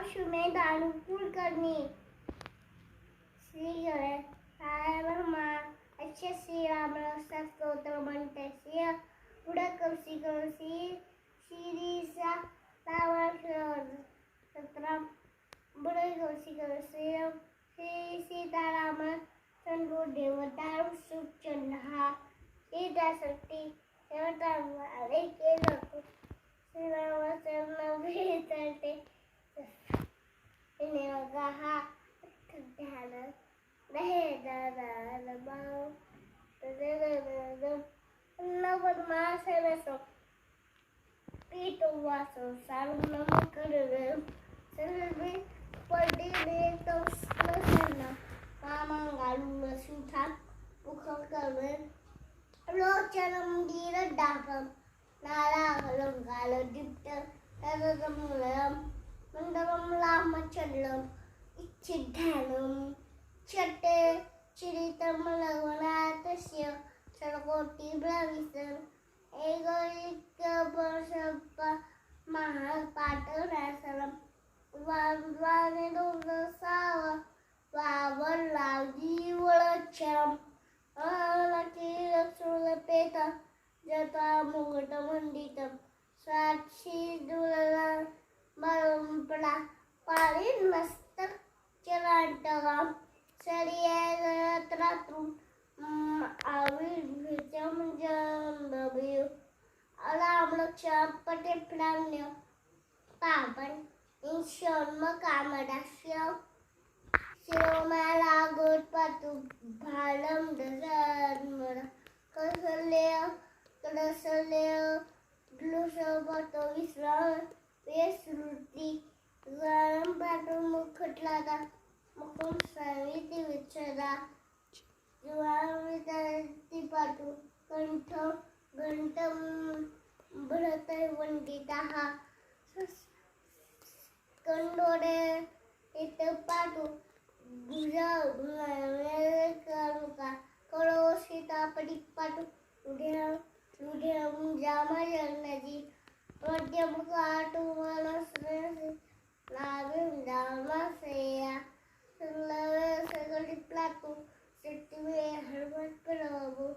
दारू कुलकर्णी श्री गणे ब्रह्मा, अच्छे श्री राम स्तोत्र म्हणते श्री पुढं कवशी कवशी शिरीसा लावण सतरा पुढं कवशी कवशी श्री सीताराम, चंद्र देव दारू सुचंड हा सीतासाठी देवता केलं श्रीरामाचं भेटते ஒரு மாச விஷம் வீட்டு வாசம் சரணம் கருது செல்வி படி மாமங்கால் சுதா புகழ் கரு லோச்சனம் தீர டாபம் நாளாகலும் கால திட்டம் முலம் மண்டபம் லாம செல்லும். இச்சிட்ட एक भविष्य. एकोणिक वर्षप महाग पाठवण्यासरम वांद्वाने दोन साव वावर लावली वळक्षरम अलकी लक्ष्मण पेत जता मुकुट मंडित. साक्षी दुलला मरुंपडा. पाळी मस्त चरांटगाम सरिया रात्रून अलामलक्ष पटे प्राण्य पावन ईश्वरम कामदास्य शिरोमाला गोटपातू भालम दसरमर कसल्य कडसल्य ग्लुसपतो विश्राम वेसृती गरम पाठून मुखटलादा मुकुम साविती विच्छदा। जुवाविती पाठू कंठ घंटम ಪಂಡಿತಃ ಕಂಡೋಡೆ ಇತಪಾಟು ಗುಜ ಮೇಲಕಾರುಕ ಕಳೋಷಿತ ಪಡಿಪಾಟು ಉದಯ ಉದಯ ಜಾಮಜನಜಿ ಮಧ್ಯಮ ಕಾಟು ಮನಸ್ಸು ನಾವಿ ಜಾಮಸೇಯ ಸುಲಭ ಸಗಡಿ ಪ್ಲಾಟು ಶಕ್ತಿವೇ ಹನುಮತ್ ಪ್ರಭು